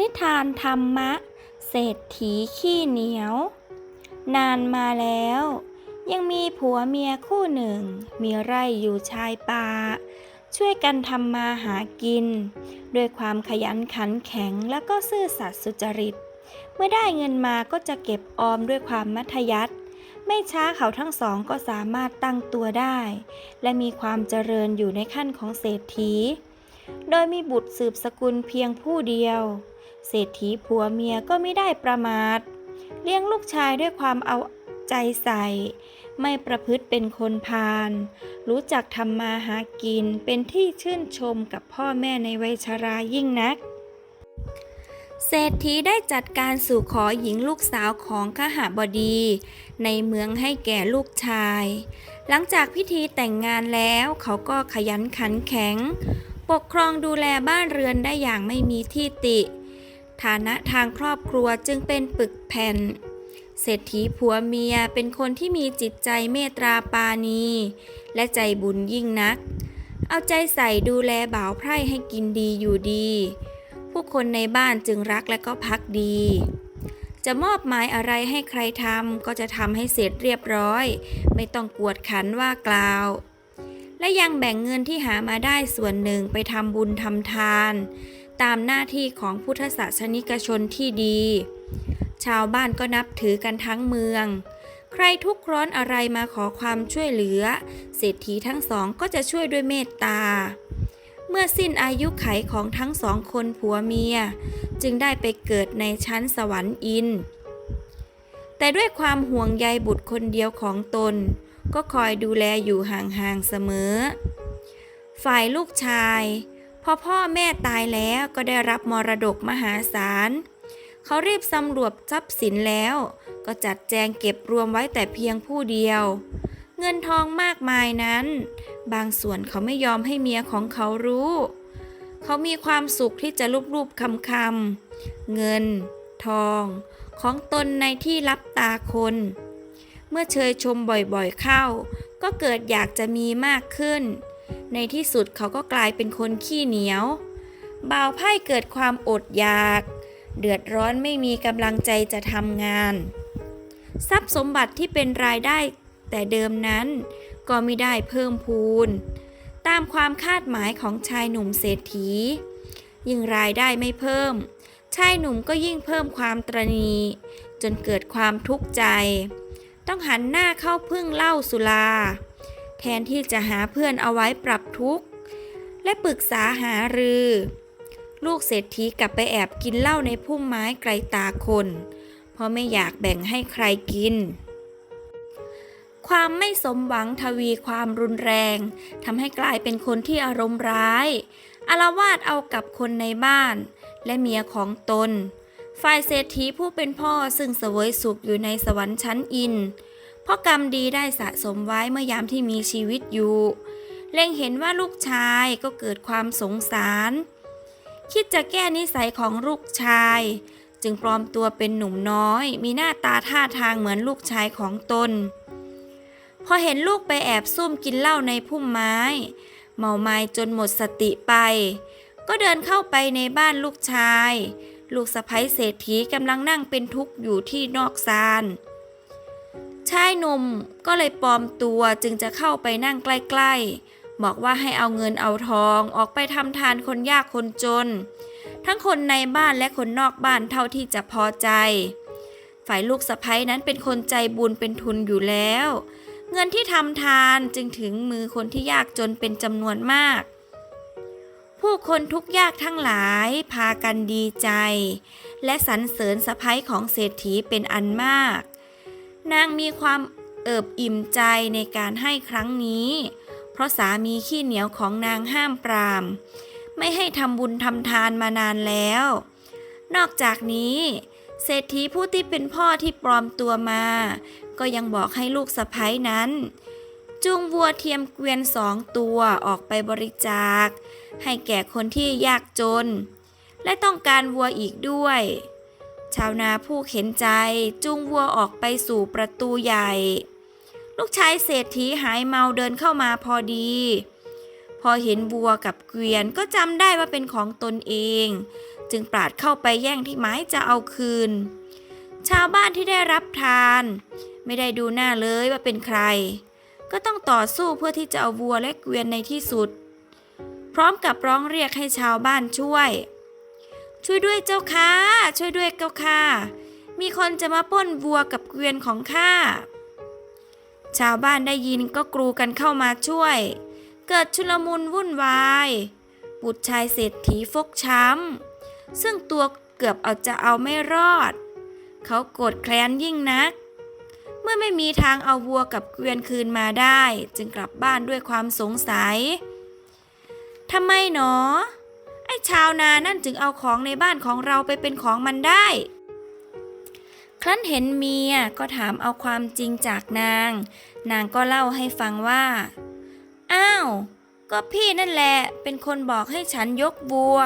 นิทานธรรมะ เศรษฐีขี้เหนียว นานมาแล้ว ยังมีผัวเมียคู่หนึ่ง มีไร่อยู่ชายป่า ช่วยกันทำมาหากิน ด้วยความขยันขันแข็งแล้วก็ซื่อสัตย์สุจริต เมื่อได้เงินมาก็จะเก็บออมด้วยความมัธยัสถ์ไม่ช้าเขาทั้งสองก็สามารถตั้งตัวได้ และมีความเจริญอยู่ในขั้นของเศรษฐี โดยมีบุตรสืบสกุลเพียงผู้เดียว เศรษฐีผัวเมียก็ไม่ได้ประมาท เลี้ยงลูกชายด้วยความเอาใจใส่ ไม่ประพฤติเป็นคนพาลรู้จักทำมาหากินเป็นที่ชื่นชมกับพ่อแม่ในวัยชรายิ่งนัก เศรษฐีได้จัดการสู่ขอหญิงลูกสาวของขหบดี ในเมืองให้แก่ลูกชาย หลังจากพิธีแต่งงานแล้วเขาก็ขยันขันแข็ง ปกครองดูแลบ้านเรือนได้อย่างไม่มีที่ติ ฐานะทางครอบครัวจึงเป็นปึกแผ่น เศรษฐีผัวเมียเป็นคนที่มีจิตใจเมตตาปาณีและใจบุญยิ่งนัก เอาใจใส่ดูแลบ่าวไพร่ให้กินดีอยู่ดี ผู้คนในบ้านจึงรักและก็พักดี จะมอบหมายอะไรให้ใครทำก็จะทำให้เสร็จเรียบร้อย ไม่ต้องกวดขันว่ากล่าวและยังแบ่งเงินที่หามาได้ส่วนหนึ่งไปทำบุญทำทาน ตามหน้าที่ของพุทธศาสนิกชนที่ดี ชาวบ้านก็นับถือกันทั้งเมือง ใครทุกข์ร้อนอะไรมาขอความช่วยเหลือ เศรษฐีทั้งสองก็จะช่วยด้วยเมตตา เมื่อสิ้นอายุไขของทั้งสองคนผัวเมีย จึงได้ไปเกิดในชั้นสวรรค์อิน แต่ด้วยความห่วงใยบุตรคนเดียวของตน ก็คอยดูแลอยู่ห่างๆเสมอ ฝ่ายลูกชาย พอพ่อแม่ตายแล้วก็ได้รับมรดกมหาศาล เขารีบสำรวจทรัพย์สินแล้ว ก็จัดแจงเก็บรวมไว้แต่เพียงผู้เดียว เงินทองมากมายนั้น บางส่วนเขาไม่ยอมให้เมียของเขารู้ เขามีความสุขที่จะรูปๆคำคำๆเงิน ทอง ของตนในที่รับตาคน เมื่อเชยชมบ่อยๆเข้า ก็เกิดอยากจะมีมากขึ้น ในที่สุดเขาก็กลายเป็นคนขี้เหนียว บ่าวไพ่เกิดความอดอยาก เดือดร้อนไม่มีกำลังใจจะทำงาน ทรัพย์สมบัติที่เป็นรายได้แต่เดิมนั้นก็ไม่ได้เพิ่มพูน ตามความคาดหมายของชายหนุ่มเศรษฐี ยิ่งรายได้ไม่เพิ่ม ชายหนุ่มก็ยิ่งเพิ่มความตรณี จนเกิดความทุกข์ใจ ต้องหันหน้าเข้าพึ่งเหล้าสุรา แทนที่จะหาเพื่อนเอาไว้ปรับทุกข์ และปรึกษาหารือ ลูกเศรษฐีกลับไปแอบกินเหล้าในพุ่มไม้ไกลตาคน เพราะไม่อยากแบ่งให้ใครกิน ความไม่สมหวังทวีความรุนแรงทำให้กลายเป็นคนที่อารมณ์ร้ายอารวาสเอากับคนในบ้าน และเมียของตน ฝ่ายเศรษฐีผู้เป็นพ่อซึ่งเสวยสุขอยู่ในสวรรค์ชั้นอิน เพราะกรรมดีได้สะสมไว้เมื่อยามที่มีชีวิตอยู่ เล็งเห็นว่าลูกชายก็เกิดความสงสาร คิดจะแก้นิสัยของลูกชาย จึงปลอมตัวเป็นหนุ่มน้อย มีหน้าตาท่าทางเหมือนลูกชายของตน พอเห็นลูกไปแอบซุ่มกินเหล้าในพุ่มไม้ เมาไม้จนหมดสติไป ก็เดินเข้าไปในบ้านลูกชาย ลูกสะใภ้เศรษฐีกำลังนั่งเป็นทุกข์อยู่ที่นอกซาน ชายหนุ่มก็เลยปลอมตัวจึงจะเข้าไปนั่งใกล้ๆ บอกว่าให้เอาเงินเอาทองออกไปทำทานคนยากคนจน ทั้งคนในบ้านและคนนอกบ้านเท่าที่จะพอใจ ฝ่ายลูกสะใภ้นั้นเป็นคนใจบุญเป็นทุนอยู่แล้ว เงินที่ทำทานจึงถึงมือคนที่ยากจนเป็นจำนวนมาก ผู้คนทุกยากทั้งหลายพากันดีใจ และสรรเสริญสะพ้ยของเศรษฐีเป็นอันมาก นางมีความเอิบอิ่มใจในการให้ครั้งนี้ เพราะสามีขี้เหนียวของนางห้ามปราม ไม่ให้ทำบุญทำทานมานานแล้ว นอกจากนี้ เศรษฐีผู้ที่เป็นพ่อที่ปลอมตัวมา ก็ยังบอกให้ลูกสะพ้ยนั้น จูงวัวเทียมเกวียนสองตัวออกไปบริจาค ให้แก่คนที่ยากจน และต้องการวัวอีกด้วย ชาวนาผู้เข็นใจจูงวัวออกไปสู่ประตูใหญ่ ลูกชายเศรษฐีหายเมาเดินเข้ามาพอดี พอเห็นวัวกับเกวียนก็จำได้ว่าเป็นของตนเอง จึงปราดเข้าไปแย่งที่ไม้จะเอาคืน ชาวบ้านที่ได้รับทาน ไม่ได้ดูหน้าเลยว่าเป็นใคร ก็ต้องต่อสู้เพื่อที่จะเอาวัวและเกวียนในที่สุด พร้อมกับร้องเรียกให้ชาวบ้านช่วย ช่วยด้วยเจ้าค่ะ ช่วยด้วยเจ้าค่ะ มีคนจะมาป้นวัวกับเกวียนของข้า ชาวบ้านได้ยินก็กรูกันเข้ามาช่วย เกิดชุลมุนวุ่นวาย บุตรชายเศรษฐีฟกช้ำ ซึ่งตัวเกือบเอาจะเอาไม่รอด เขาโกรธแค้นยิ่งนัก เมื่อไม่มีทางเอาวัวกับเกวียนคืนมาได้ จึงกลับบ้านด้วยความสงสัยทำไมหนอ ไอ้ชาวนานั่นจึงเอาของในบ้านของเราไปเป็นของมันได้ ครั้นเห็นเมียก็ถามเอาความจริงจากนาง นางก็เล่าให้ฟังว่า อ้าว ก็พี่นั่นแหละเป็นคนบอกให้ฉันยกบัว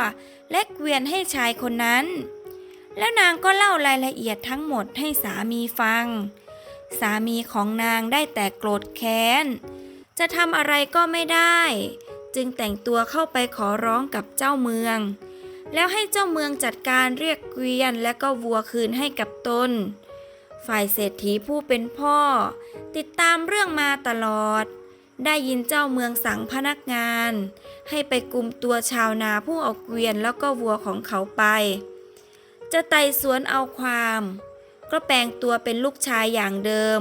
และเกวียนให้ชายคนนั้น แล้วนางก็เล่ารายละเอียดทั้งหมดให้สามีฟัง สามีของนางได้แต่โกรธแค้น จะทำอะไรก็ไม่ได้ จึงแต่งตัวเข้าไปขอร้องกับเจ้าเมือง แล้วให้เจ้าเมืองจัดการเรียกเกวียนและก็วัวคืนให้กับตน ฝ่ายเศรษฐีผู้เป็นพ่อ ติดตามเรื่องมาตลอด ได้ยินเจ้าเมืองสั่งพนักงาน ให้ไปกุมตัวชาวนาผู้เอาเกวียนแล้วก็วัวของเขาไป จะไต่สวนเอาความ ก็แปลงตัวเป็นลูกชายอย่างเดิม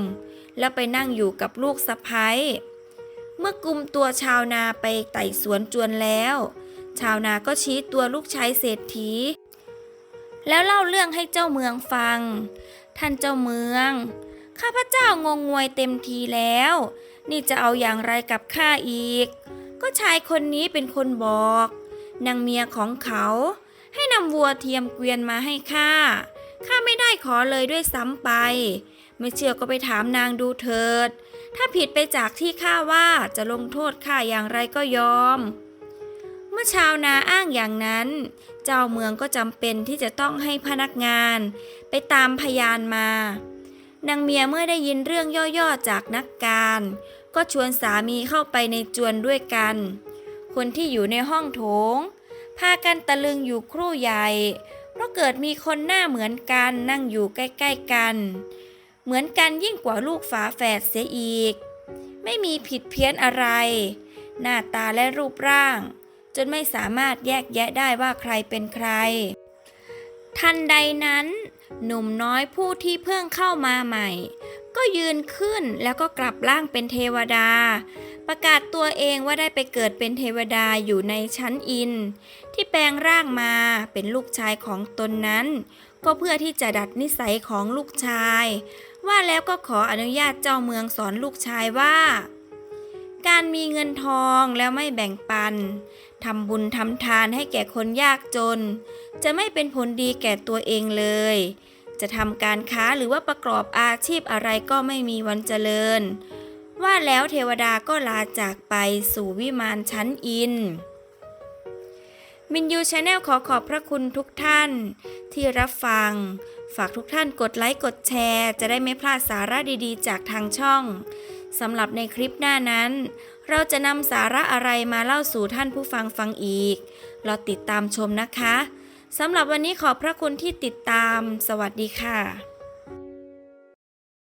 แล้วไปนั่งอยู่กับลูกสะพ้าย เมื่อกุมตัวชาวนาไปไต่สวนจวนแล้ว ชาวนาก็ชี้ตัวลูกชายเศรษฐี แล้วเล่าเรื่องให้เจ้าเมืองฟัง ท่านเจ้าเมือง ข้าพเจ้างงงวยเต็มทีแล้ว นี่จะเอาอย่างไรกับข้าอีก ก็ชายคนนี้เป็นคนบอกนางเมียของเขา ให้นำวัวเทียมเกวียนมาให้ข้าข้าไม่ได้ขอเลยด้วยซ้ำไป ไม่เชื่อก็ไปถามนางดูเถิด ถ้าผิดไปจากที่ข้าว่าจะลงโทษข้าอย่างไรก็ยอม เมื่อชาวนาอ้างอย่างนั้น เจ้าเมืองก็จำเป็นที่จะต้องให้พนักงาน ไปตามพยานมานางเมียเมื่อได้ยินเรื่องย่อๆจากนักการ ก็ชวนสามีเข้าไปในจวนด้วยกัน คนที่อยู่ในห้องโถง พากันตะลึงอยู่ครู่ใหญ่ เพราะเกิดมีคนหน้าเหมือนกันนั่งอยู่ใกล้ ๆกัน เหมือนกันยิ่งกว่าลูกฝาแฝดเสียอีก ไม่มีผิดเพี้ยนอะไร หน้าตาและรูปร่าง จนไม่สามารถแยกแยะได้ว่าใครเป็นใคร ทันใดนั้น หนุ่มน้อยผู้ที่เพิ่งเข้ามาใหม่ ก็ยืนขึ้นแล้วก็กลับร่างเป็นเทวดา ประกาศตัวเองว่าได้ไปเกิดเป็นเทวดาอยู่ในชั้นอิน ที่แปลงร่างมาเป็นลูกชายของตนนั้น ก็เพื่อที่จะดัดนิสัยของลูกชาย ว่าแล้วก็ขออนุญาตเจ้าเมืองสอนลูกชายว่า การมีเงินทองแล้วไม่แบ่งปันทำบุญทำทานให้แก่คนยากจน จะไม่เป็นผลดีแก่ตัวเองเลย จะทำการค้าหรือว่าประกอบอาชีพอะไรก็ไม่มีวันเจริญ ว่าแล้วเทวดาก็ลาจากไปสู่วิมานชั้นอิน มินยูชาแนลขอขอบพระคุณทุกท่านที่รับฟัง ฝากทุกท่านกดไลค์กดแชร์ จะได้ไม่พลาดสาระดีๆ จากทางช่องสำหรับในคลิปหน้านั้น เราจะนำสาระอะไรมาเล่าสู่ท่านผู้ฟังฟังอีก เราติดตามชมนะคะสำหรับวันนี้ขอบพระคุณที่ติดตาม สวัสดีค่ะ